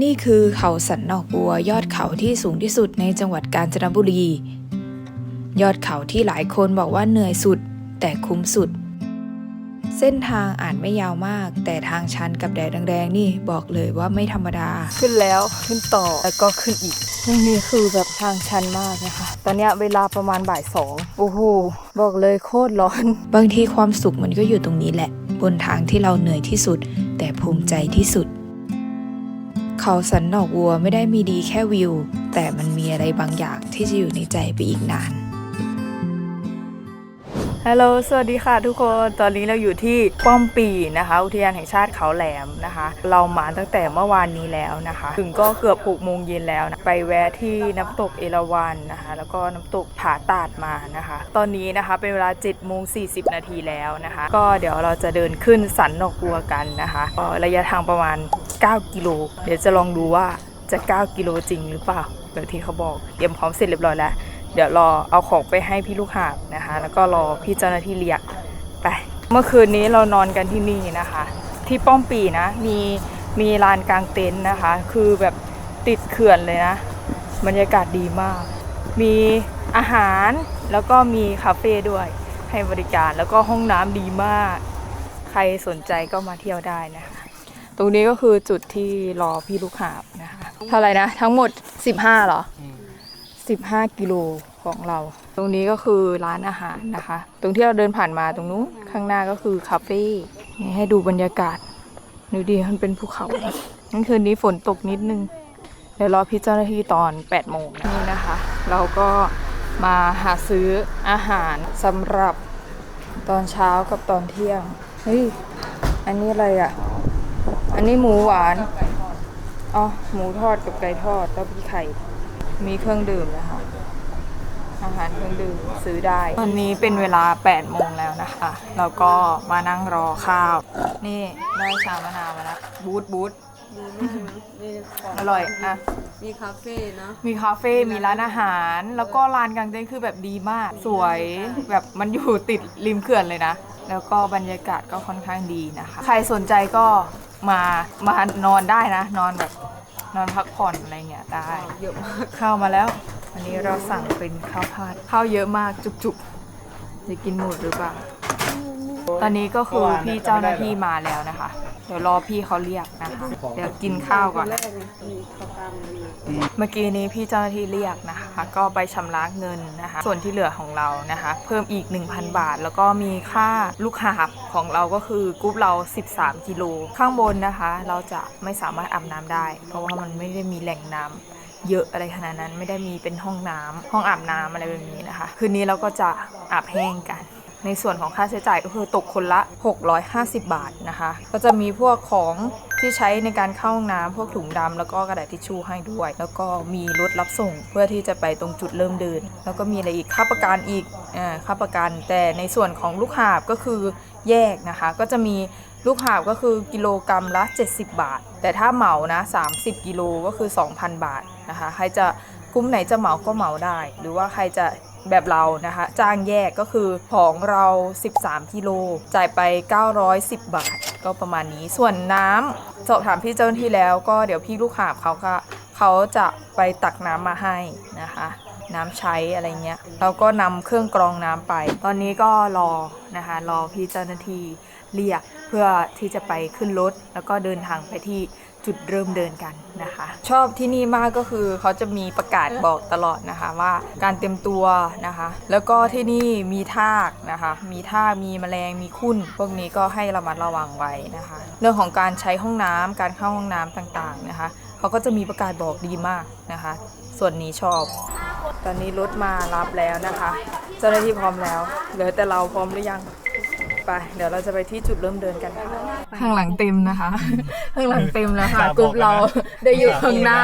นี่คือเขาสันนอกบัวยอดเขาที่สูงที่สุดในจังหวัดกาญจนบุรี ยอดเขาที่หลายคนบอกว่าเหนื่อยสุด แต่คุ้มสุด เส้นทางอ่านไม่ยาวมาก แต่ทางชันกับแดดแรงๆนี่บอกเลยว่าไม่ธรรมดา ขึ้นแล้วขึ้นต่อแล้วก็ขึ้นอีกนี่คือแบบทางชันมากนะคะ ตอนเนี้ยเวลาประมาณบ่ายสองโอ้โหบอกเลยโคตรร้อน บางทีความสุขมันก็อยู่ตรงนี้แหละ บนทางที่เราเหนื่อยที่สุด แต่ภูมิใจที่สุด เขาสันนอกวัวไม่ได้มีดีแค่วิว แต่มันมีอะไรบางอย่างที่จะอยู่ในใจไปอีกนาน ฮัลโหล สวัสดีค่ะทุกคน ตอนนี้เราอยู่ที่ป้อมปีนะคะ อุทยานแห่งชาติเขาแหลมนะคะ เรามาตั้งแต่เมื่อวานนี้แล้วนะคะ ถึงก็เกือบ6โมงเย็นแล้วนะ ไปแวะที่น้ำตกเอราวัณนะคะ แล้วก็น้ำตกผาตาดมานะคะ ตอนนี้นะคะเป็นเวลา7โมง40 นาทีแล้วนะคะ ก็เดี๋ยวเราจะเดินขึ้นสันนอกบัวกันนะคะ ระยะทางประมาณ 9 กิโล เดี๋ยวจะลองดูว่าจะ 9 กิโลจริงหรือเปล่าแบบที่เขาบอก เตรียมพร้อมเสร็จเรียบร้อยแล้ว เดี๋ยวรอเอาของไปให้พี่ลูกหาบนะคะ แล้วก็รอพี่เจ้าหน้าที่เรียกไป เมื่อคืนนี้เรานอนกันที่นี่นะคะ ที่ป้อมปีนะ มีมีลานกลางเต็นท์นะคะ คือแบบติดเขื่อนเลยนะ บรรยากาศดีมาก มีอาหารแล้วก็มีคาเฟ่ด้วยให้บริการแล้วก็ห้องน้ำดีมาก ใครสนใจก็มาเที่ยวได้นะคะ ตรงนี้ก็คือจุดที่รอพี่ลูกหาบนะคะ เท่าไหร่นะ ทั้งหมด 15เหรอ 15 กิโลของเรา ตรงนี้ก็คือร้านอาหารนะคะ ตรงที่เราเดินผ่านมาตรงนู้นข้างหน้าก็คือคาเฟ่นี่ให้ดูบรรยากาศดูดีมันเป็นภูเขานั่นคืนนี้ฝนตกนิดนึง เดี๋ยวรอพี่เจ้าหน้าที่ตอน8โมงนะนี่นะคะ เราก็มาหาซื้ออาหารสำหรับตอนเช้ากับตอนเที่ยง เฮ้ย อันนี้อะไรอะ อันนี้หมูหวาน อ๋อ หมูทอดกับไก่ทอดแล้วมีไข่ มีเครื่องดื่มนะคะ อาหารเครื่องดื่มซื้อได้ ตอนนี้เป็นเวลา8โมงแล้วนะคะ แล้วก็มานั่งรอข้าว นี่ได้ชามะนาวมาแล้ว บูธบูธมีของอร่อยอะ มีคาเฟ่เนอะมีคาเฟ่ มีร้านอาหาร แล้วก็ลานกลางเต็นท์คือแบบดีมาก สวย แบบมันอยู่ติดริมเขื่อนเลยนะ แล้วก็บรรยากาศก็ค่อนข้างดีนะคะ ใครสนใจก็ มามานอนได้นะ นอนแบบนอนพักผ่อนอะไรเงี้ยได้เยอะมากข้าวมาแล้ววันนี้เราสั่งเป็นข้าวผัดข้าวเยอะมากจุกๆจะกินหมดหรือเปล่า ตอนนี้ก็คือพี่เจ้าหน้าที่มาแล้วนะคะเดี๋ยวรอพี่เขาเรียกนะคะเดี๋ยวกินข้าวก่อนแรกเลยมีข้าวกล้ามมีเมื่อกี้นี้พี่เจ้าหน้าที่เรียกนะคะ ก็ไปชำระเงินนะคะ ส่วนที่เหลือของเรานะคะ เพิ่มอีก 1,000 บาท แล้วก็มีค่าลูกหาบของเราก็คือกรุ๊ปเรา 13 กิโล ข้างบนนะคะ เราจะไม่สามารถอาบน้ำได้ เพราะว่ามันไม่ได้มีแหล่งน้ำเยอะอะไรขนาดนั้นไม่ได้มีเป็นห้องน้ำห้องอาบน้ำอะไรแบบนี้นะคะ คืนนี้เราก็จะอาบแห้งกัน ในส่วนของค่าใช้จ่ายก็คือตกคนละ 650 บาทนะคะ ก็จะมีพวกของที่ใช้ในการเข้าห้องน้ำพวกถุงดำแล้วก็กระดาษทิชชู่ให้ด้วย แล้วก็มีรถรับส่งเพื่อที่จะไปตรงจุดเริ่มเดิน แล้วก็มีอะไรอีกค่าประกันอีกอ่าค่าประกัน แต่ในส่วนของลูกหาบก็คือแยกนะคะ ก็จะมีลูกหาบก็คือกิโลกรรัมละ 70 บาท แต่ถ้าเหมานะ 30 กิโลก็คือ 2,000 บาทนะคะ ใครจะกลุ่มไหนจะเหมาก็เหมาได้ หรือว่าใครจะ แบบเรานะคะ จ้างแยกก็คือของเรา 13กิโลจ่ายไป 910 บาท ก็ประมาณนี้ ส่วนน้ำสอบถามพี่เจ้าหน้าที่แล้วก็เดี๋ยวพี่ลูกหาบเขาก็เขาจะไปตักน้ำมาให้นะคะน้ำใช้อะไรเงี้ยเราก็นำเครื่องกรองน้ำไป ตอนนี้ก็รอนะคะรอพี่เจ้าหน้าที่เรียกเพื่อที่จะไปขึ้นรถแล้วก็เดินทางไปที่ จุดเริ่มเดินกันนะคะ ชอบที่นี่มากก็คือเขาจะมีประกาศบอกตลอดนะคะว่าการเตรียมตัวนะคะ แล้วก็ที่นี่มีทากนะคะ มีทากมีแมลงมีคุ้นพวกนี้ก็ให้ระมัดระวังไว้นะคะ เรื่องของการใช้ห้องน้ำการเข้าห้องน้ำต่างๆนะคะเขาก็จะมีประกาศบอกดีมากนะคะ ส่วนนี้ชอบ ตอนนี้รถมารับแล้วนะคะ เจ้าหน้าที่พร้อมแล้วเหลือแต่เราพร้อมหรือยัง ไปเดี๋ยวเราจะไปที่จุดเริ่มเดินกันค่ะข้างหลังเต็มนะคะ ข้างหลังเต็มแล้วค่ะกรุ๊ปเราได้อยู่ข้างหน้า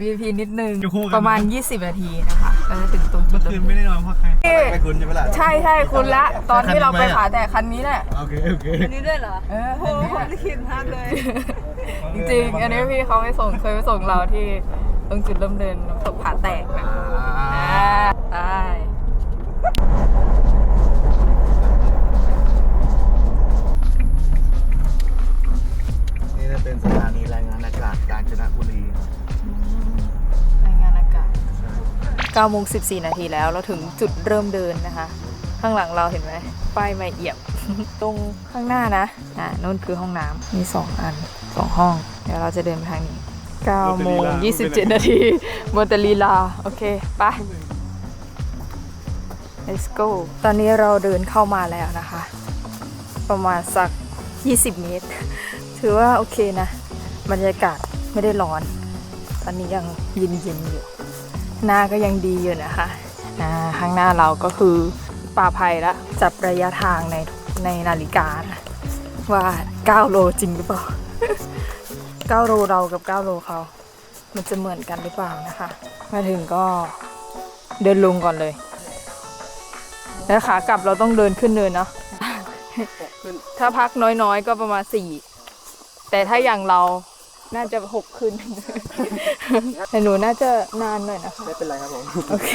VIP นิดนึง อยู่คู่กัน ประมาณ 20 นาทีนะคะเราจะถึงตรงจุเมื่ดอเริ่คืมนเดิไม่นได้นอนเพราะใครนี่ไปคุณใช่ไหมล่ะ ใช่ใช่คุณละ ตอนที่เราไปคันนี้ไหมอะผาแต่คันนี้แหละ โอเค โอเคอันนี้ด้วยเหรอเออโอ้โหลิขิตมากเลย จริงๆอันนี้พี่เขาไปส่งเคยไปส่งเราที่ตรงจุดเริ่มเดินน้ำตกผาแตกนะอ่าได้ะเป็นสถานีรายงานอากาศกาญจนบุรีรายงานอากาศ9โมง14 นาทีแล้วเราถึงจุดเริ่มเดินนะคะ ข้างหลังเราเห็นไหมป้ายไม่เอี่ยม ตรงข้างหน้านะอะนู่นคือห้องน้ำมี 2 อัน 2 ห้อง เดี๋ยวเราจะเดินไปทางนี้9โมง27 นาทีมอนเตลีลา โอเค ไป let's go ตอนนี้เราเดินเข้ามาแล้วนะคะ ประมาณสัก 20 เมตร ถือว่าโอเคนะ บรรยากาศไม่ได้ร้อน ตอนนี้ยังเย็นๆอยู่ หน้าก็ยังดีอยู่นะคะอ่าข้างหน้าเราก็คือป่าไผ่ละจับระยะทางในในนาฬิกานะว่า 9 โลจริงหรือเปล่า 9 โลเรากับ 9 โลเขา มันจะเหมือนกันหรือเปล่านะคะ มาถึงก็เดินลงก่อนเลย แล้วขากลับเราต้องเดินขึ้นเนินเนาะถ้าพักน้อยๆ ก็ประมาณสี่ แต่ถ้าอย่างเราน่าจะหกขึ้นแต่หนูน่าจะนานหน่อยนะคะ ไม่เป็นไรครับผม โอเค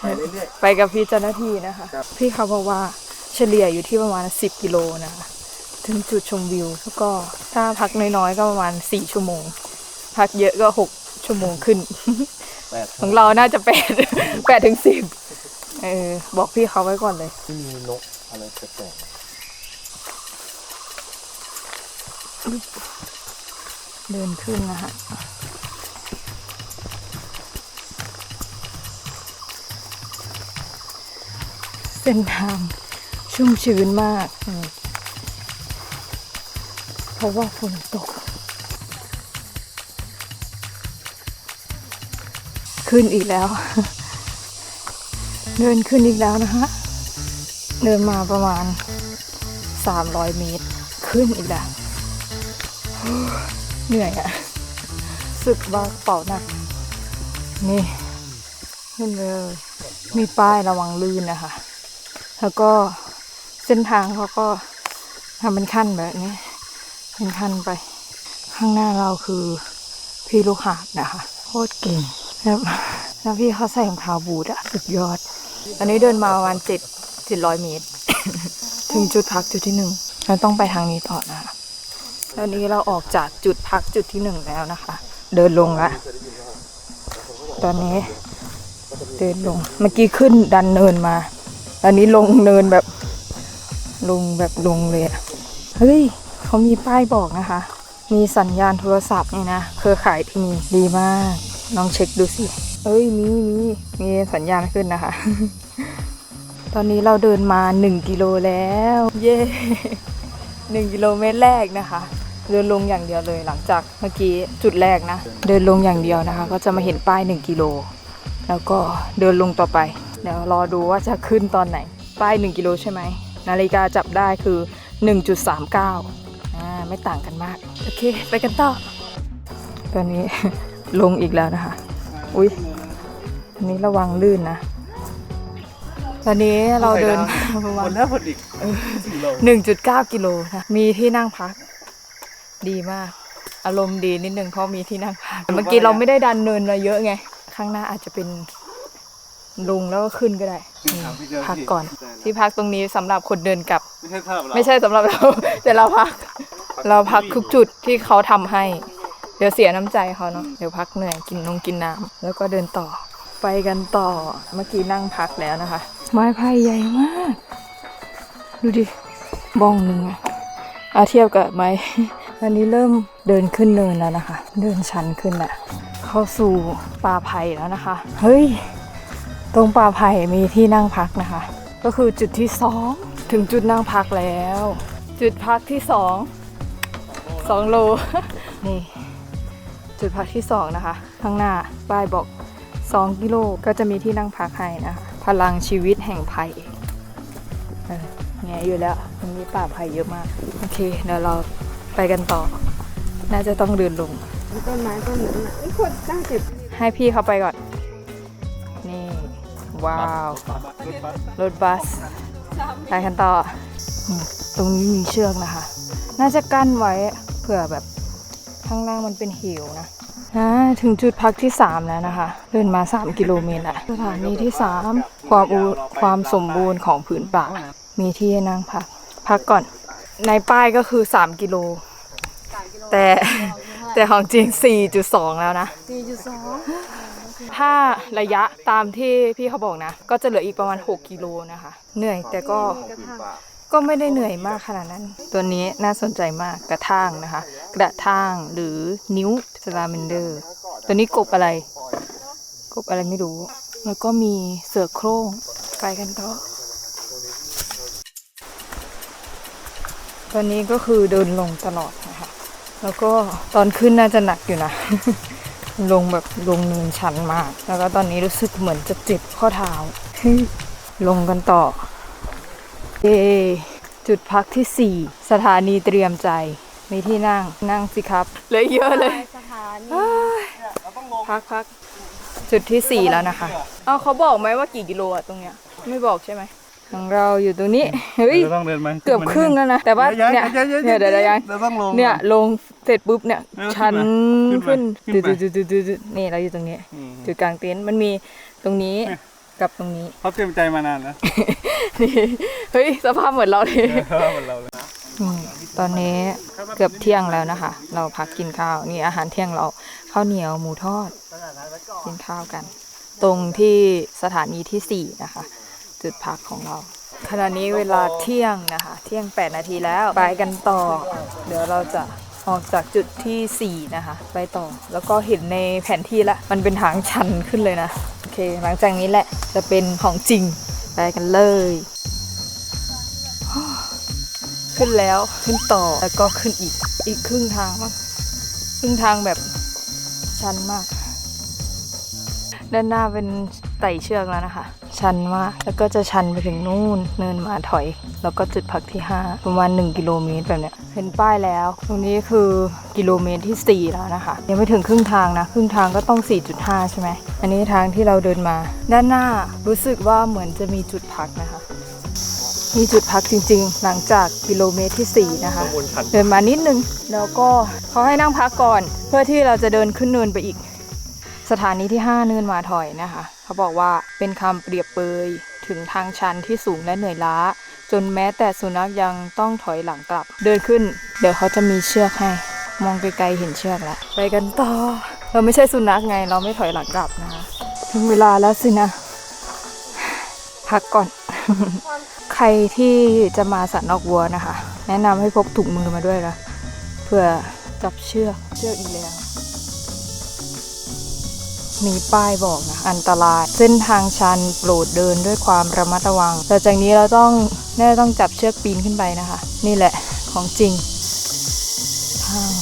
ไปเรื่อยไปกับพี่เจ้าหน้าที่นะคะครับพี่เขาบอกว่าเฉลี่ยอยู่ที่ประมาณ 10 กิโลนะคะถึงจุดชมวิว แล้วก็ถ้าพักน้อยๆ ก็ประมาณ 4 ชั่วโมง พักเยอะก็ 6 ชั่วโมงขึ้นๆแปดของเราน่าจะ8 8ถึง10เออบอกพี่เขาไว้ก่อนเลย ที่มีนกอะไรแปลก เดินขึ้นนะคะเส้นทางชุ่มชื้นมากอืมเพราะว่าฝนตก ขึ้นอีกแล้ว เดินขึ้นอีกแล้วนะคะ เดินมาประมาณ 300 เมตร ขึ้นอีกแล้ว เหนื่อยอะสึกว่ากระเป๋าหนัก นี่ขึ้นเลยมีป้ายระวังลื่นนะคะ แล้วก็เส้นทางเขาก็ทำเป็นขั้นแบบนี้ เป็นขั้นไป ข้างหน้าเราคือพี่ลูกหาบนะคะโคตรเก่งแล้วแล้วพี่เขาใส่รองเท้าบูทอะสุดยอด อันนี้เดินมาประมาณเจ็ดเจ็ดร้อยเมตร ถึงจุดพักจุดที่หนึ่งเราต้องไปทางนี้ต่อนะคะ ตอนนี้เราออกจากจุดพักจุดที่หนึ่งแล้วนะคะ เดินลงละตอนนี้เดินลง เมื่อกี้ขึ้นดันเนินมา ตอนนี้ลงเนินแบบลงแบบลงเลยอะเฮ้ยเขามีป้ายบอกนะคะ มีสัญญาณโทรศัพท์นี่นะ เครือข่ายที่มีดีมาก ลองเช็คดูสิ เอ้ยมีมีมีสัญญาณขึ้นนะคะ ตอนนี้เราเดินมา 1 กิโลแล้ว เย้หนึ่งกิโลเมตรแรกนะคะ เดินลงอย่างเดียวเลยหลังจากเมื่อกี้จุดแรกนะ เดินลงอย่างเดียวนะคะ ก็จะมาเห็นป้าย 1 กิโล แล้วก็เดินลงต่อไป เดี๋ยวรอดูว่าจะขึ้นตอนไหน ป้าย 1 กิโลใช่ไหม นาฬิกาจับได้คือ 1.39อ่าไม่ต่างกันมาก โอเค ไปกันต่อ ตอนนี้ ลงอีกแล้วนะคะ อุ้ยอันนี้ระวังลื่นนะ ตอนนี้เราเดินประมาคณนหน้าพอดีสี่โล1.9กิโลนะมีที่นั่งพัก ดีมาก อารมณ์ดีนิดนึงเพราะมีที่นั่งพักเมื่อกี้เราไม่ได้ดันเนินมาเยอะไง ข้างหน้าอาจจะเป็นลงแล้วก็ขึ้นก็ได้อืมพักก่อน ที่พักตรงนี้สำหรับคนเดินกลับ ไม่ใช่สำหรับเราไม่ใช่สำหรับเรา แต่เราพัก เราพักทุกจุดที่เขาทำให้ เดี๋ยวเสียน้ำใจเขาเนาะ เดี๋ยวพักเหนื่อยกินนงกินน้ำแล้วก็เดินต่อ ไปกันต่อ เมื่อกี้นั่งพักแล้วนะคะ ไม้ไผ่ใหญ่มาก ดูดิ บ้องหนึ่งอะเอาเทียบกับไม้ อันนี้เริ่มเดินขึ้นเนินแล้วนะคะ เดินชันขึ้นแหละเข้าสู่ป่าไผ่แล้วนะคะ เฮ้ย ตรงป่าไผ่มีที่นั่งพักนะคะ ก็คือจุดที่สองถึงจุดนั่งพักแล้ว จุดพักที่สองสองโลนี่จุดพักที่สองนะคะ ข้างหน้าป้ายบอก 2 กิโลก็จะมีที่นั่งพักให้นะคะพลังชีวิตแห่งไผ่เออแงอยู่แล้วมันมีป่าไผ่เยอะมาก โอเคเดี๋ยวเรา ไปกันต่อ น่าจะต้องเดินลง ต้นไม้ต้นนั้นอะไอ้คนตั้งเจ็บให้พี่เขาไปก่อน นี่ ว้าว รถบัส ไปกันต่ออืมตรงนี้มีเชือกนะคะ น่าจะกั้นไว้เผื่อแบบข้างล่างมันเป็นหิวนะอ่าถึงจุดพักที่ 3 แล้วนะคะ เดินมา 3 กิโลเมตรละสถานีที่ 3 ความอุความสมบูรณ์ของผืนป่า มีที่ให้นั่งพัก พักก่อน ในป้ายก็คือ 3 กิโล แต่แต่ของจริง 4.2 แล้วนะสี่จุดสองถ้าระยะตามที่พี่เขาบอกนะ ก็จะเหลืออีกประมาณ 6 กิโลนะคะ เหนื่อยแต่ก็ก็ไม่ได้เหนื่อยมากขนาดนั้น ตัวนี้น่าสนใจมากกระทั่งนะคะ กระทั่งหรือนิ้วสลาเมนเดอร์ ตัวนี้กบอะไร กบอะไรไม่รู้ แล้วก็มีเสือโคร่งไปกันต่อ ตอนนี้ก็คือเดินลงตลอดนะคะ แล้วก็ตอนขึ้นน่าจะหนักอยู่นะ ลงแบบลงเนินชันมาก แล้วก็ตอนนี้รู้สึกเหมือนจะเจ็บข้อเท้า ลงกันต่อเย้จุดพักที่ 4 สถานีเตรียมใจ มีที่นั่งนั่งสิครับเหลยเยอะเลยสถานีพักพักจุดที่ 4 แล้วนะคะ เอาเขาบอกไหมว่ากี่กิโลอะตรงเนี้ย ไม่บอกใช่ไหม ของเราอยู่ตรงนี้ เฮ้ย เราต้องเดินมาเกือบครึ่งแล้วนะ แต่ว่าเนี่ยเนี่ยเดี๋ยวเดี๋ยวยังเราต้องลงเนี่ยลงเสร็จปุ๊บเนี่ยเออชันขึ้ขึ้นนมาขึ้จุดนมาจุดจุดจุดจุดนี่เราอยู่ตรงนี้อืมจุดกลางเต็นท์มันมีตรงนี้กับตรงนี้เขาเตรียมใจมานานแล้วนี่เฮ้ยสภาพเหมือนเราเลยเพราะว่าเหมือนเราเลยอืมตอนนี้เกือบเที่ยงแล้วนะคะ เราพักกินข้าวนี่อาหารเที่ยงเราข้าวเหนียวหมูทอด กินข้าวกัน ตรงที่สถานีที่4นะคะ จุดพักของเรา ขณะนี้เวลาเที่ยงนะคะ เที่ยง 8 นาทีแล้วไปกันต่อ เดี๋ยวเราจะออกจากจุดที่ 4 นะคะ ไปต่อแล้วก็เห็นในแผนที่ละ มันเป็นทางชันขึ้นเลยนะ โอเค หลังจากนี้แหละจะเป็นของจริง ไปกันเลย ขึ้นแล้วขึ้นต่อแล้วก็ขึ้นอีกอีกครึ่งทางมั้งครึ่งทางแบบชันมาก ด้านหน้าเป็นไต่เชือกแล้วนะคะ ชันมาก แล้วก็จะชันไปถึงนู่น เนินมาถอย แล้วก็จุดพักที่ 5 ประมาณ 1 กิโลเมตรแบบเนี้ยเห็นป้ายแล้ว ตรงนี้คือกิโลเมตรที่ 4 แล้วนะคะ ยังไม่ถึงครึ่งทางนะ ครึ่งทางก็ต้อง 4.5 ใช่ไหม อันนี้ทางที่เราเดินมา ด้านหน้ารู้สึกว่าเหมือนจะมีจุดพักนะคะมีจุดพักจริงๆ หลังจากกิโลเมตรที่ 4 นะคะข้างบนชันเดินมานิดนึง แล้วก็เขาให้นั่งพักก่อน เพื่อที่เราจะเดินขึ้นเนินไปอีก สถานีที่ 5 เนินมาถอยนะคะ เขาบอกว่าเป็นคำเปรียบเปยถึงทางชันที่สูงและเหนื่อยล้า จนแม้แต่สุนัขยังต้องถอยหลังกลับ เดินขึ้น เดี๋ยวเขาจะมีเชือกให้ มองไกลๆเห็นเชือกแล้ว ไปกันต่อ เราไม่ใช่สุนัขไง เราไม่ถอยหลังกลับนะคะ ถึงเวลาแล้วสินะ พักก่อน ใครที่จะมาสันนอกวัวนะคะ แนะนำให้พกถุงมือมาด้วยนะเพื่อจับเชือก เชือกอีกแล้ว มีป้ายบอกนะอันตราย เส้นทางชันโปรดเดินด้วยความระมัดระวังแต่จากนี้เราต้องแน่าจะต้องจับเชือกปีนขึ้นไปนะคะ นี่แหละของจริงทาง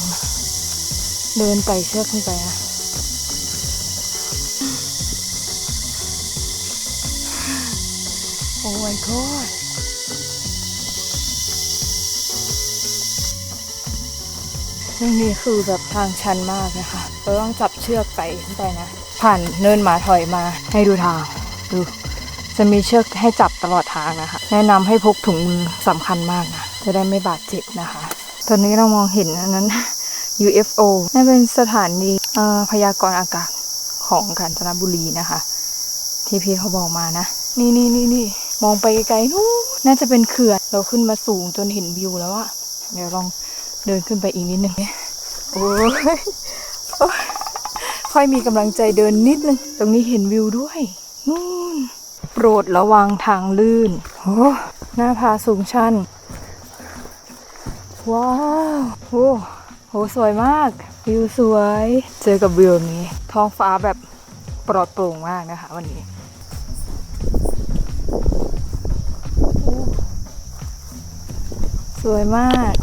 เดินไต่เชือกขึ้นไปนะโอ้ my god เรื่องนี้คือแบบทางชันมากนะคะ เราต้องจับเชือกไต่ขึ้นไปนะ ผ่านเนินหมาถอยมาให้ดูทางดูจะมีเชือกให้จับตลอดทางนะคะ แนะนำให้พกถุงมือสำคัญมากนะจะได้ไม่บาดเจ็บนะคะ ตอนนี้เรามองเห็นอันนั้น UFO นั่นเป็นสถานีพยากรณ์อากาศของกาญจนบุรีนะคะ ที่พี่เขาบอกมานะ นี่นี่นี่นี่มองไปไกลๆนู้นน่าจะเป็นเขื่อนเราขึ้นมาสูงจนเห็นวิวแล้วอะเดี๋ยวลองเดินขึ้นไปอีกนิดนึงโอ้ยโอ๊ย ค่อยมีกำลังใจเดินนิดนึง ตรงนี้เห็นวิวด้วยนู่นโปรดระวังทางลื่นโอ้หน้าผาสูงชัน ว้าวโอ้โหสวยมาก วิวสวย เจอกับวิวนี้ ท้องฟ้าแบบปลอดโปร่งมากนะคะ วันนี้สวยมาก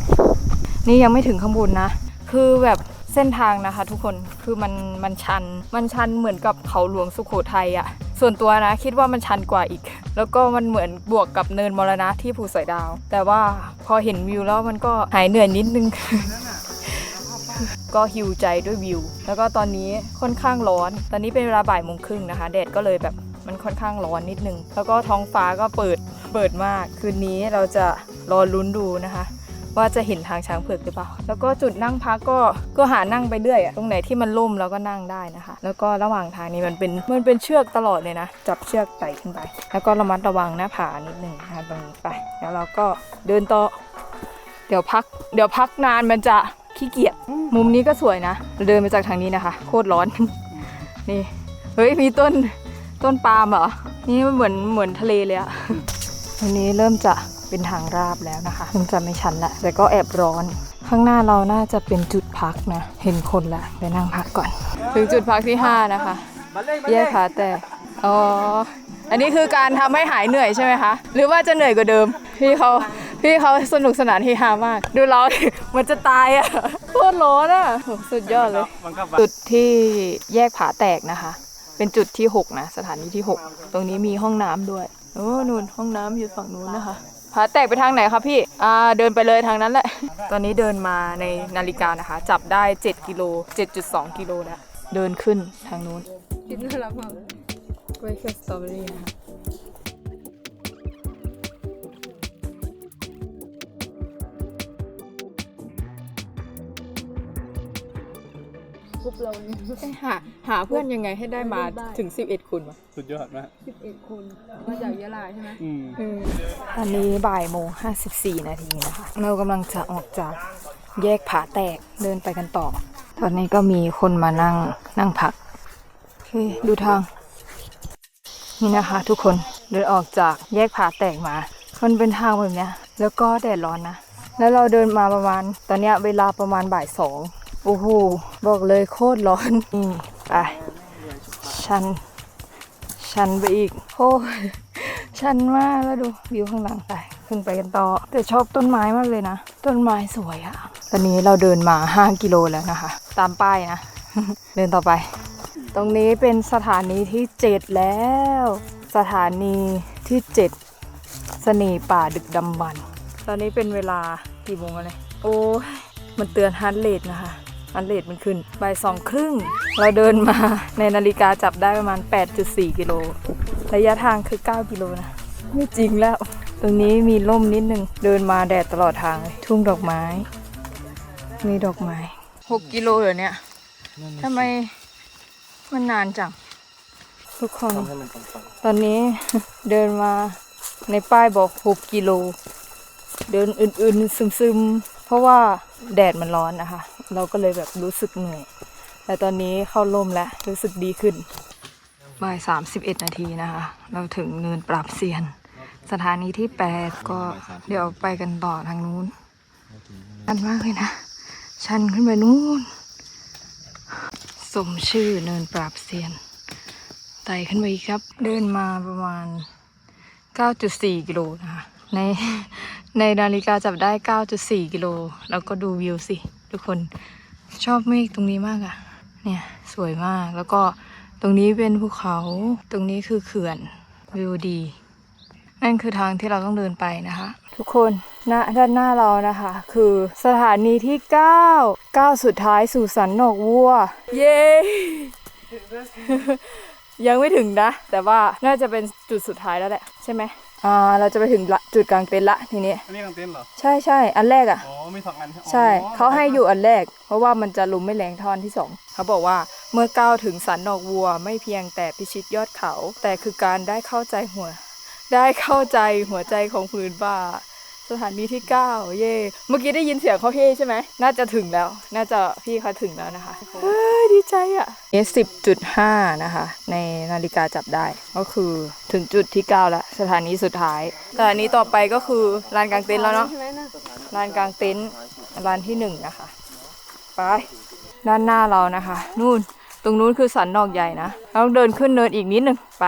นี่ยังไม่ถึงข้างบนนะ คือแบบ เส้นทางนะคะ ทุกคนคือมันมันชัน มันชันเหมือนกับเขาหลวงสุโขทัยอะส่วนตัวนะคิดว่ามันชันกว่าอีก แล้วก็มันเหมือนบวกกับเนินมรณะที่ภูสอยดาว แต่ว่าพอเห็นวิวแล้วมันก็หายเหนื่อยนิดนึง ก็ฮิวใจด้วยวิว แล้วก็ตอนนี้ค่อนข้างร้อน ตอนนี้เป็นเวลาบ่ายโมงครึ่งนะคะแดดก็เลยแบบมันค่อนข้างร้อนนิดนึง แล้วก็ท้องฟ้าก็เปิด เปิดมาก คืนนี้เราจะรอลุ้นดูนะคะ ว่าจะเห็นทางช้างเผือกหรือเปล่า แล้วก็จุดนั่งพักก็ก็หานั่งไปเรื่อยอะตรงไหนที่มันล่มเราก็นั่งได้นะคะ แล้วก็ระหว่างทางนี้มันเป็นมันเป็นเชือกตลอดเลยนะ จับเชือกไต่ขึ้นไป แล้วก็ระมัดระวังหน้าผานิดหนึ่งนะคะตรงนี้ไป แล้วเราก็เดินต่อเดี๋ยวพัก เดี๋ยวพักนานมันจะขี้เกียจมุมนี้ก็สวยนะเดินมาจากทางนี้นะคะ โคตรร้อน นี่ เฮ้ย มีต้นต้นปาล์มเหรอ นี่มันเหมือนเหมือนทะเลเลยอะวันนี้เริ่มจะ เป็นทางราบแล้วนะคะเริ่มจะไม่ชันละแต่ก็แอบร้อน ข้างหน้าเราน่าจะเป็นจุดพักนะ เห็นคนละไปนั่งพักก่อน ถึงจุดพักที่ 5 นะคะ แยกขาแต่ อ๋อ อันนี้คือการทำให้หายเหนื่อยใช่ไหมคะ หรือว่าจะเหนื่อยกว่าเดิม พี่เขาพี่เขาสนุกสนานเฮฮามาก ดูเรามันจะตายอะโคตรร้อนอะโหสุดยอดเลย จุดที่แยกผาแตกนะคะ เป็นจุดที่ 6 นะ สถานีที่ 6 ตรงนี้มีห้องน้ำด้วยโอ้นู่นห้องน้ำอยู่ฝั่งนู้นนะคะ ผาแตกไปทางไหนคะพี่ อ่า เดินไปเลยทางนั้นแหละ ตอนนี้เดินมาในนาฬิกานะคะ จับได้ 7 กิโล 7.2 กิโลแล้ว เดินขึ้นทางนู้นกินน่ารักมากกล้วยเค้กสตรอเบอรี่นะคะ รุ๊ปเรานี่หาหาเพื่อนยังไงให้ได้มาถึง 11 คนวะสุดยอดมากสิบเอ็ดคนมาจากยะลาใช่ไหมอืมอันนี้บ่ายโมง54นาทีนะคะ เรากำลังจะออกจากแยกผาแตกเดินไปกันต่อ ตอนนี้ก็มีคนมานั่งนั่งพักโอเคดูทาง นี่นะคะทุกคนเดินออกจากแยกผาแตกมา มันเป็นทางแบบเนี้ย แล้วก็แดดร้อนนะ แล้วเราเดินมาประมาณ ตอนเนี้ยเวลาประมาณบ่ายสอง โอ้โห บอกเลยโคตรร้อนนี่ไปชัน ชันไปอีกโอ้ยชันมากแล้วดูวิวข้างหลังไปขึ้นไปกันต่อ แต่ชอบต้นไม้มากเลยนะ ต้นไม้สวยอะตอนนี้เราเดินมา 5 กิโลแล้วนะคะ ตามป้ายนะ เดินต่อไป ตรงนี้เป็นสถานีที่ 7 แล้ว สถานีที่7เสน่ห์ป่าดึกดำบรรพ์ตอนนี้เป็นเวลากี่โมงแล้วเนี่ยโอ้มันเตือนฮันเลดนะคะ ฮันเลดมันขึ้นบ่ายสองครึ่ง เราเดินมาในนาฬิกาจับได้ประมาณ 8.4 กิโล ระยะทางคือ 9 กิโลนะ ไม่จริงแล้ว ตรงนี้มีร่มนิดนึง เดินมาแดดตลอดทางเลย ทุ่งดอกไม้ มีดอกไม้ 6 กิโลเหรอเนี่ยทำไมมันนานจัง ทุกคนทำให้มันตรงตอนนี้เดินมาในป้ายบอก 6 กิโล เดินอื่นๆซึมๆ เพราะว่าแดดมันร้อนนะคะ เราก็เลยแบบรู้สึกเหนื่อย แต่ตอนนี้เข้าร่มแล้วรู้สึกดีขึ้นบ่าย31นาทีนะคะ เราถึงเนินปราบเซียน สถานีที่8ก็เดี๋ยวไปกันต่อทางนู้นชันมากเลยนะ ชันขึ้นไปนู้น สมชื่อเนินปราบเซียนไต่ขึ้นไปอีกครับ เดินมาประมาณ 9.4 กิโลนะคะในในนาฬิกาจับได้ 9.4 กิโล แล้วก็ดูวิวสิ ทุกคนชอบเมฆตรงนี้มากอะเนี่ยสวยมากแล้วก็ตรงนี้เป็นภูเขาตรงนี้คือเขื่อนวิวดีนั่นคือทางที่เราต้องเดินไปนะคะ ทุกคนณด้านหน้าเรานะคะ คือสถานีที่ 9 9 สุดท้ายสู่สันนอกวัว เย้ยังไม่ถึงนะ แต่ว่าน่าจะเป็นจุดสุดท้ายแล้วแหละ ใช่ไหม อ่าเราจะไปถึงละจุดกลางเต็นท์ละทีนี้ อันนี้กางเต็นท์เหรอ ใช่ใช่อันแรกอะ อ๋อมีสองอันใช่ เขาให้อยู่อันแรก เพราะว่ามันจะลุมไม่แรงเท่าอันที่สองเขาบอกว่าเมื่อก้าวถึงสันนอกวัว ไม่เพียงแต่พิชิตยอดเขา แต่คือการได้เข้าใจหัว ได้เข้าใจหัวใจของพื้นป่า สถานีที่ 9 เย่เมื่อกี้ได้ยินเสียงเขาเฮ่ใช่ไหม น่าจะถึงแล้ว น่าจะพี่เขาถึงแล้วนะคะเฮ้ยดีใจอะนี่สิบจุดห้านะคะ ในนาฬิกาจับได้ ก็คือถึงจุดที่ 9 แล้ว สถานีสุดท้าย สถานีต่อไปก็คือลานกลางเต็นท์แล้วเนาะใช่ไหมนะลานกลางเต็นท์ลานที่หนึ่งนะคะ ไป ด้านหน้าเรานะคะ นู่น ตรงนู้นคือสันนอกใหญ่นะ เราต้องเดินขึ้นเนินอีกนิดหนึ่งไป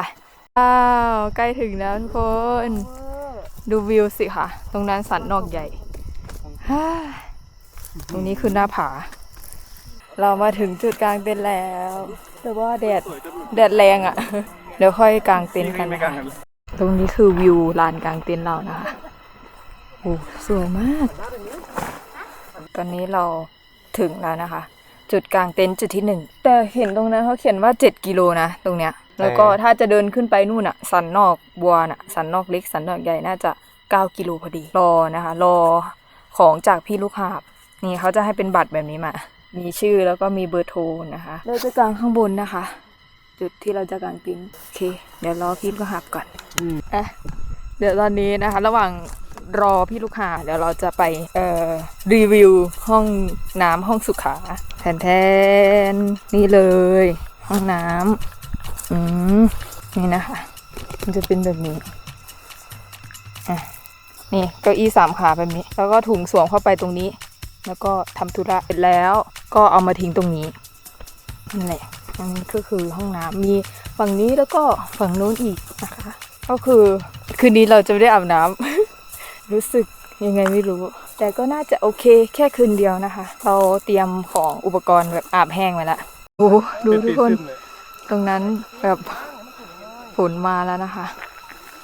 ว้าว ใกล้ถึงแล้วทุกคน ดูวิวสิค่ะ ตรงนั้นสันนอกใหญ่ฮ่าตรงนี้คือหน้าผา เรามาถึงจุดกลางเต็นท์แล้ว แต่ว่าแดดแดดแรงอะ่ะ เดี๋ยวค่อยกลางเต็นท์กันไม่นะกลาคะงกันตรงนี้คือวิวลานกลางเต็นท์เรานะคะ โอ้สวยมาก ตอนนี้เราถึงแล้วนะคะ จุดกลางเต็นท์จุดที่หนึ่งแต่เห็นตรงนั้นเขาเขียนว่า 7 กิโลนะ ตรงเนี้ย แล้วก็ถ้าจะเดินขึ้นไปนู่นอะสันนอกบัวน่ะ สันนอกเล็ก สันนอกใหญ่น่าจะ 9 กิโลพอดี รอนะคะ รอของจากพี่ลูกหาบ นี่เขาจะให้เป็นบัตรแบบนี้มา มีชื่อแล้วก็มีเบอร์โทรนะคะ เราจะกางข้างบนนะคะ จุดที่เราจะกางเต็นท์โอเค เดี๋ยวรอพี่ลูกหาบก่อนอะเดี๋ยวตอนนี้นะคะ ระหว่างรอพี่ลูกค้าเดี๋ยวเราจะไปเอ่อรีวิวห้องน้ำห้องสุขาแทนแทนนี่เลย ห้องน้ อืมนี่นะคะ มันจะเป็นแบบนี้อะนี่เก้าอี้สามขาแบบนี้ แล้วก็ถุงสวมเข้าไปตรงนี้ แล้วก็ทำธุระเสร็จแล้ว ก็เอามาทิ้งตรงนี้นั่แหละอันนี้ก็คือห้องน้ำมีฝั่งนี้แล้วก็ฝั่งนู้นอีกนะคะ ก็คือคืนนี้เราจะไม่ได้อาบน้ำรู้สึกยังไงไม่รู้ แต่ก็น่าจะโอเคแค่คืนเดียวนะคะ เราเตรียมของอุปกรณ์แบบอาบแห้งไว้ละโอ้ดูทุกคน ตรงนั้นแบบฝนมาแล้วนะคะ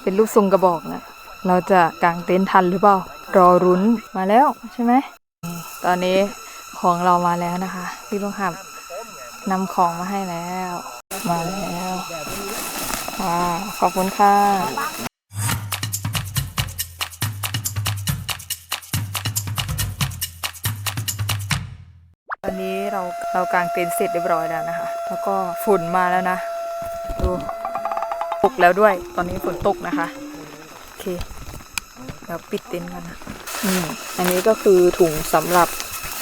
เป็นรูปทรงกระบอกนะเราจะกางเต็นท์ทันหรือเปล่า รอรุ้นมาแล้วใช่ไหม ตอนนี้ของเรามาแล้วนะคะ พี่ลุงหับนำของมาให้แล้ว มาแล้วว้าขอบคุณค่ะ เรากางเต็นท์เสร็จเรียบร้อยแล้วนะคะ แล้วก็ฝนมาแล้วนะดูตกแล้วด้วย ตอนนี้ฝนตกนะคะโอเคเดี๋ยวปิดเต็นท์กันนะอืมอันนี้ก็คือถุงสำหรับ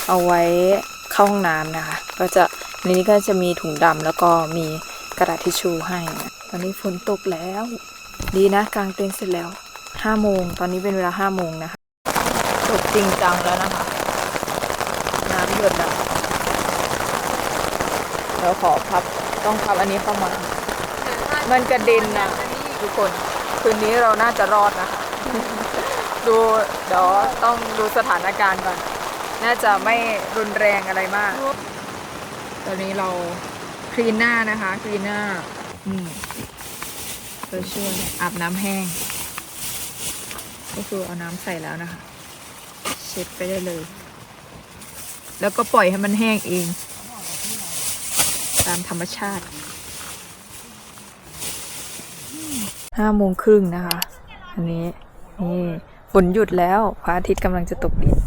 เอาไว้เข้าห้องน้ำนะคะ ก็จะในนี้ก็จะมีถุงดำแล้วก็มีกระดาษทิชชู่ให้นะตอนนี้ฝนตกแล้ว ดีนะกางเต็นท์เสร็จแล้วห้าโมงตอนนี้เป็นเวลาห้าโมงนะคะตกจริงจังแล้วนะคะ น้ำหยดอะ เราขอพับต้องพับอันนี้เข้ามา มันกระเด็นนะทุกคน คืนนี้เราน่าจะรอดนะคะ ดูเดี๋ยวต้องดูสถานการณ์ก่อน น่าจะไม่รุนแรงอะไรมาก ตอนนี้เราคลีนหน้านะคะคลีนหน้านี่เราช่วยอาบน้ำแห้ง ก็คือเอาน้ำใส่แล้วนะคะ เช็ดไปได้เลย แล้วก็ปล่อยให้มันแห้งเองตามธรรมชาติห้าโมงครึ่งนะคะ อันนี้นี่ฝนหยุดแล้วพระอาทิตย์กำลังจะตกดิน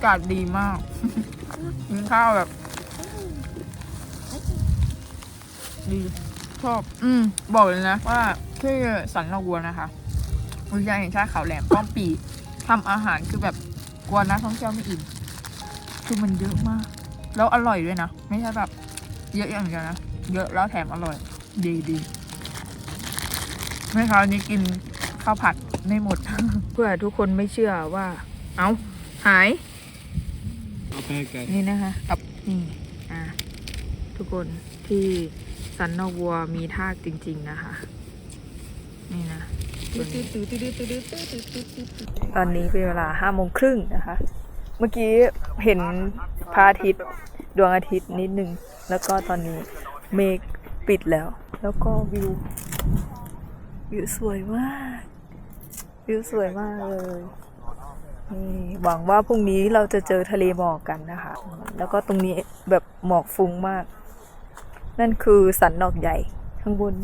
ากาศดีมาก กินข้าวแบบ ดี ชอบ อืม บอกเลยนะ ว่าที่สันนอกวัวนะคะอุทยานแห่งชาติเขาแหลมป้อมปีทำอาหารคือแบบกลัวนักท่องเที่ยวไม่อิ่มคือมันเยอะมาก แล้วอร่อยด้วยนะ ไม่ใช่แบบ เยอะอย่างเดียวนะ เยอะแล้วแถมอร่อย ดีดีเมื่อคราวนี้กินข้าวผัดไม่หมด เพื่อทุกคนไม่เชื่อว่า เอาหายเอาไปไกล นี่นะคะกับนี่อะทุกคนที่สันนอกวัวมีทากจริง ๆนะคะ นี่นะตัวนี้ตอนนี้เป็นเวลาห้าโมงครึ่งนะคะ เมื่อกี้เห็นพระอาทิตย์ดวงอาทิตย์นิดนึง แล้วก็ตอนนี้เมฆปิดแล้ว แล้วก็วิววิวสวยมาก วิวสวยมากเลย นี่หวังว่าพรุ่งนี้เราจะเจอทะเลหมอกกันนะคะ แล้วก็ตรงนี้แบบหมอกฟุ้งมาก นั่นคือสันนอกใหญ่ข้างบน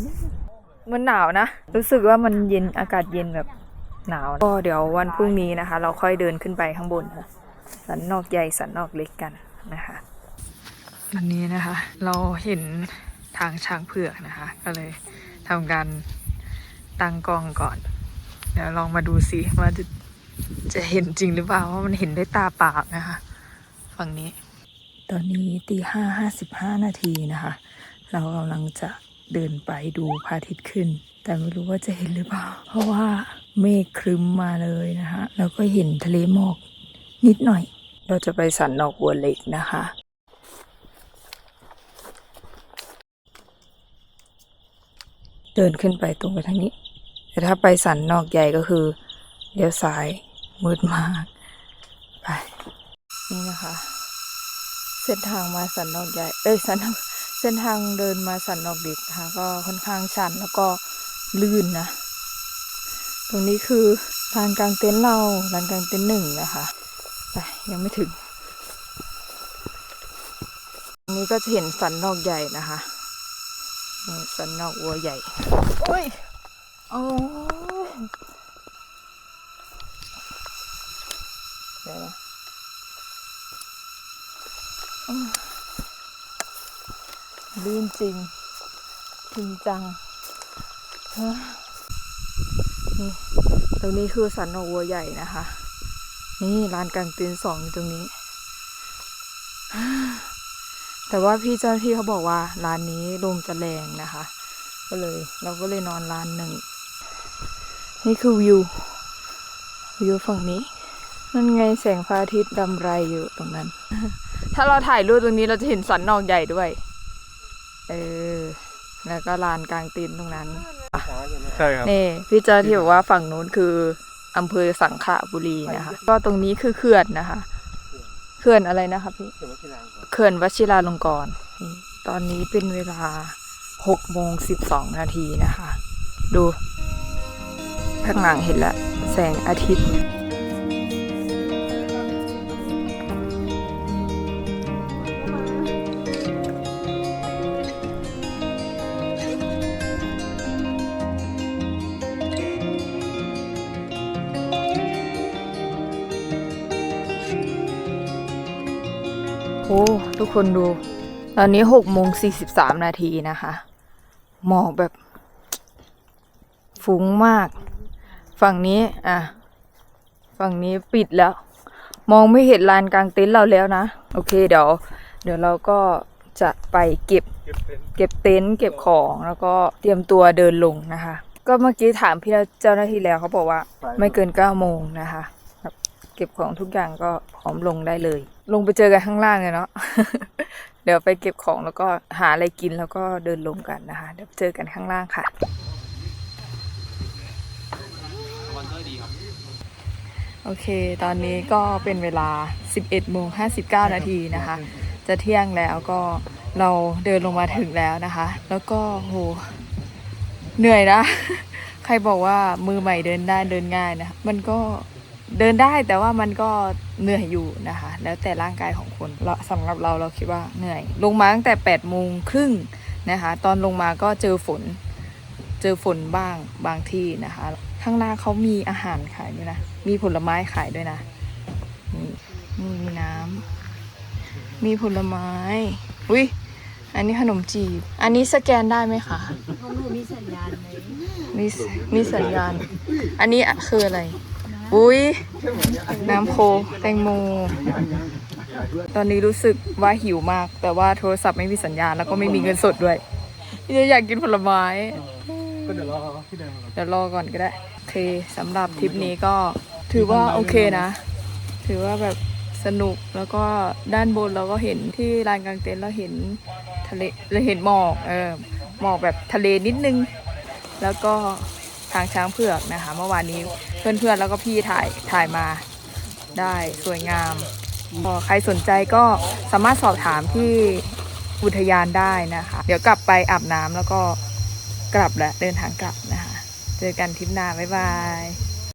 มันหนาวนะ รู้สึกว่ามันเย็นอากาศเย็นแบบหนาว ก็เดี๋ยววันพรุ่งนี้นะคะ เราค่อยเดินขึ้นไปข้างบนค่ะ สันนอกใหญ่สันนอกเล็กกันนะคะวันนี้นะคะ เราเห็นทางช้างเผือกนะคะ ก็เลยทำการตั้งกล้องก่อน เดี๋ยวลองมาดูสิว่าจะ จะเห็นจริงหรือเปล่าว่ามันเห็นด้วยตาเปล่านะคะ ฝั่งนี้ ตอนนี้ตีห้าห้าสิบห้านาทีนะคะ เรากำลังจะเดินไปดูพระอาทิตย์ขึ้น แต่ไม่รู้ว่าจะเห็นหรือเปล่า เพราะว่าเมฆครึ้มมาเลยนะคะแล้วก็เห็นทะเลหมอกนิดหน่อย เราจะไปสันนอกบัวเล็กนะคะเดินขึ้นไปตรงไปทางนี้ แต่ถ้าไปสันนอกใหญ่ก็คือเลี้ยวซ้าย มืดมาก ไป นี่นะคะ เส้นทางมาสันนอกใหญ่ เอ้ยสันเส้นทางเดินมาสันนอกเด็กนะคะก็ค่อนข้างชันแล้วก็ลื่นนะ ตรงนี้คือลานกลางเต็นท์เราลานกลางเต็นท์หนึ่งนะคะ ไปยังไม่ถึงอันนี้ก็จะเห็นสันนอกใหญ่นะคะสันนอกวัวใหญ่ โอ้ย โอ้ เดี๋ยวนะอ้าวลื่นจริง จริงจังนี่ตรงนี้คือสันนอกวัวใหญ่นะคะ นี่ร้านกลางเต็นท์สองอยู่ตรงนี้ แต่ว่าพี่เจ้าหน้าที่เขาบอกว่าร้านนี้ลมจะแรงนะคะ ก็เลยเราก็เลยนอนร้านหนึ่ง นี่คือวิววิวฝั่งนี้ นั่นไงแสงพระอาทิตย์ดำไรอยู่ตรงนั้น ถ้าเราถ่ายรูปตรงนี้เราจะเห็นสันนอกใหญ่ด้วย เออ แล้วก็ลานกลางเต็นท์ตรงนั้น ใช่ครับนี่พี่เจ้าที่บอกว่าฝั่งนู้นคืออำเภอสังขบุรีนะคะ ก็ตรงนี้คือเขื่อนนะคะ เขื่อนอะไรนะคะพี่ เขื่อนวชิราลงกรณ์นี่ตอนนี้เป็นเวลาหกโมงสิบสองนาทีนะคะ ดู ข้างหลังเห็นละ แสงอาทิตย์ ทุกคนดู ตอนนี้หกโมงสี่สิบสามนาทีนะคะ หมอกแบบ ฟุ้งมาก ฝั่งนี้ อะ ฝั่งนี้ปิดแล้ว มองไม่เห็นลานกลางเต็นท์เราแล้วนะ โอเคเดี๋ยว เดี๋ยวเราก็จะไปเก็บ เก็บเต็นท์เก็บของแล้วก็เตรียมตัวเดินลงนะคะ ก็เมื่อกี้ถามพี่เจ้าหน้าที่แล้วเขาบอกว่า ไม่เกินเก้าโมงนะคะ เก็บของทุกอย่างก็พร้อมลงได้เลย ลงไปเจอกันข้างล่างเลยเนาะเดี๋ยวไปเก็บของแล้วก็หาอะไรกินแล้วก็เดินลงกันนะคะ เดี๋ยวเจอกันข้างล่างค่ะโอเค ตอนนี้ก็เป็นเวลา 11โมง59 นาทีนะคะ จะเที่ยงแล้วก็เราเดินลงมาถึงแล้วนะคะ แล้วก็โหเหนื่อยนะ ใครบอกว่ามือใหม่เดินได้เดินง่ายนะ มันก็ เดินได้แต่ว่ามันก็เหนื่อยอยู่นะคะ แล้วแต่ร่างกายของคนเราสำหรับเราเราคิดว่าเหนื่อย ลงมาตั้งแต่8ปดโมงครึ่งนะคะ ตอนลงมาก็เจอฝน เจอฝนบ้างบางที่นะคะ ข้างล่างเขามีอาหารขายด้วยนะ มีผลไม้ขายด้วยนะนี่นี่มีน้ำมีผลไม้อุ้ยอันนี้ขนมจีบ อันนี้สแกนได้ไหมคะเขาหนูมีสัญญาณไหมมีสมีสัญญาณ อันนี้อะคืออะไร อุ้ยน้ำโคแตงโม ตอนนี้รู้สึกว่าหิวมาก แต่ว่าโทรศัพท์ไม่มีสัญญาณแล้วก็ไม่มีเงินสดด้วยจะอยากกินผลไม้ก็เดี๋ยวรอพี่แดงก่อนเดี๋ยวรอก่อนก็ได้ โอเคสำหรับทริปนี้ก็ถือว่าโอเคนะ ถือว่าแบบสนุกแล้วก็ด้านบนเราก็เห็นที่ลานกลางเต็นท์เราเห็นทะเลเราเห็นหมอกเออหมอกแบบทะเลนิดนึง แล้วก็ ทางช้างเผือกนะคะ เมื่อวานนี้เพื่อนๆแล้วก็พี่ถ่ายถ่ายมาได้สวยงามพอใครสนใจก็สามารถสอบถามที่อุทยานได้นะคะ เดี๋ยวกลับไปอาบน้ำแล้วก็กลับและเดินทางกลับนะคะ เจอกันทริปหน้า บ๊ายบาย